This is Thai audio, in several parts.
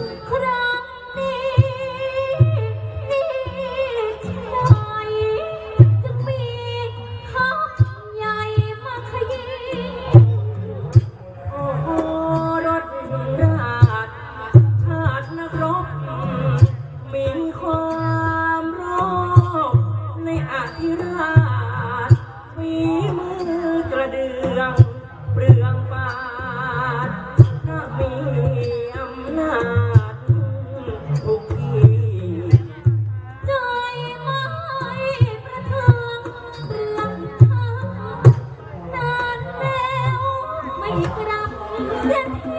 ศึกครั้ กลับเสียที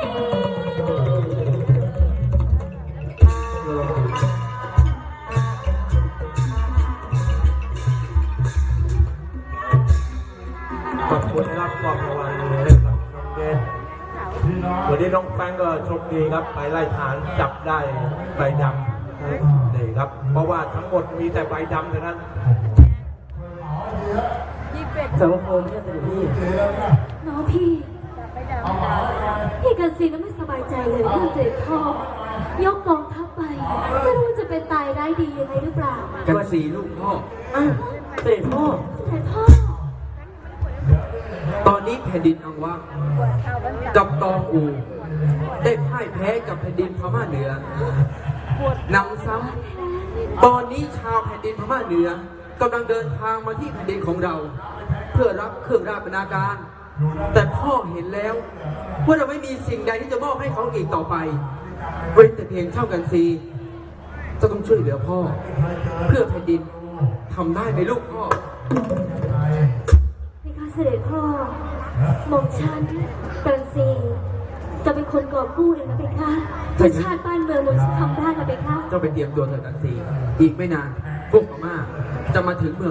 ขอบคุณนะครับมอบรางวัลให้กับน้องเบนวันนี้น้องแป้งก็โชคดีครับ ไปไล่ฐานจับได้ใบดำนี่ครับ เพราะว่าทั้งหมดมีแต่ใบดำเท่านั้นสังคมเนี่ยเป็นพี่ น้องพี่ พี่กันซีนั้นไม่สบายใจเลยเรื่องเสด็จพ่อยกกองทัพไปไม่รู้ว่าจะเป็นตายได้ดียังไงหรือเปล่ากันสีลูกพ่ออะเสด็จพ่อเสด็จพ่อ ตอนนี้แผ่นดินอังวะกับตองอู ได้พ่ายแพ้กับแผ่นดินพม่าเหนือนำซ้ำตอนนี้ชาวแผ่นดินพม่าเหนือกำลังเดินทางมาที่แผ่นดินของเรา เพื่อรับเครื่องราชบรรณาการ แต่พ่อเห็นแล้ว ว่าเราไม่มีสิ่งใดที่จะมอบให้เขาอีกต่อไป เว้นแต่เพียงเท่ากันซีจะต้องช่วยเหลือพ่อ เพื่อแผ่นดินทำได้ไหมลูกพ่อนี่ค่ะเสด็จพ่อหม่อมฉันกันซีจะเป็นคนกอบกู้เลยนะเบคะเพื่อชาติบ้านเมืองหมดจะทำได้นะเบคะเจ้าไปเตรียมตัวเถิดกันสีอีกไม่นานพวกพม่าจะมาถึงเมือง